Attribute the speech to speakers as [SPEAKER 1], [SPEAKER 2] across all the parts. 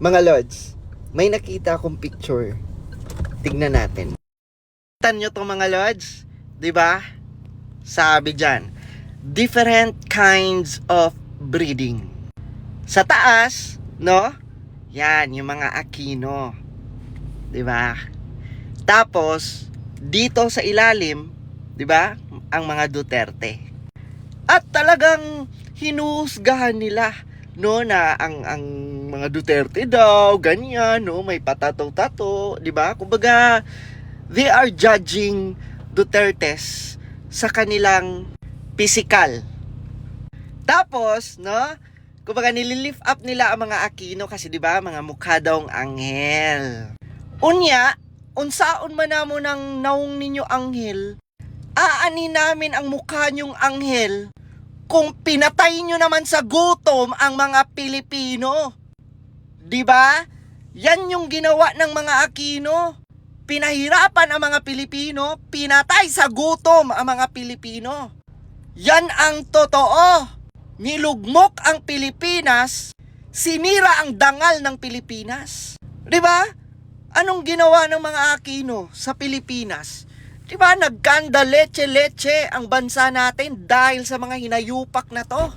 [SPEAKER 1] Mga Lods, may nakita akong picture. Tignan natin. Tan nyo to mga Lods, ba? Sabi dyan, different kinds of breeding. Sa taas, no? Yan, yung mga Aquino. Ba? Tapos, dito sa ilalim, ba? Ang mga Duterte. At talagang hinuhusgahan nila no na ang ang mga Duterte daw ganyan no? May patataw-tato di ba? Kumbaga they are judging Dutertes sa kanilang physical tapos no? Kumbaga nililift up nila ang mga Aquino kasi di ba mga mukha daw ang anghel. Unya unsaon man namo nang naong ninyo anghel aani namin ang mukha niyong anghel kung pinatay nyo naman sa gutom ang mga Pilipino. 'Di ba? Yan yung ginawa ng mga Aquino. Pinahirapan ang mga Pilipino, pinatay sa gutom ang mga Pilipino. Yan ang totoo. Nilugmok ang Pilipinas, sinira ang dangal ng Pilipinas. 'Di ba? Anong ginawa ng mga Aquino sa Pilipinas? Di ba, nagkanda leche-leche ang bansa natin dahil sa mga hinayupak na to.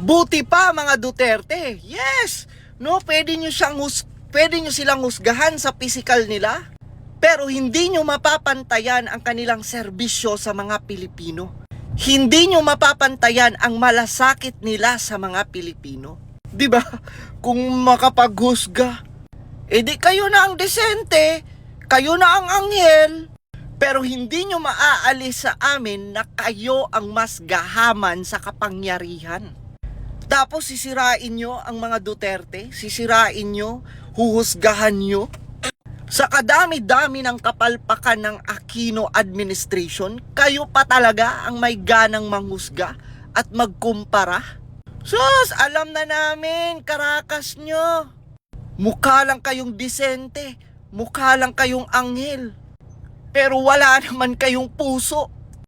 [SPEAKER 1] Buti pa mga Duterte. Yes! No, pwede nyo siyang hus pwede nyo silang husgahan sa physical nila. Pero hindi nyo mapapantayan ang kanilang serbisyo sa mga Pilipino. Hindi nyo mapapantayan ang malasakit nila sa mga Pilipino. Di ba? Kung makapaghusga, edi kayo na ang desente, kayo na ang anghel, pero hindi nyo maaalis sa amin na kayo ang mas gahaman sa kapangyarihan. Tapos sisirain nyo ang mga Duterte, sisirain nyo, huhusgahan nyo. Sa kadami-dami ng kapalpakan ng Aquino administration, kayo pa talaga ang may ganang manghusga at magkumpara. Sus, alam na namin, karakas nyo. Mukha lang kayong disente, mukha lang kayong anghel pero wala naman kayong puso.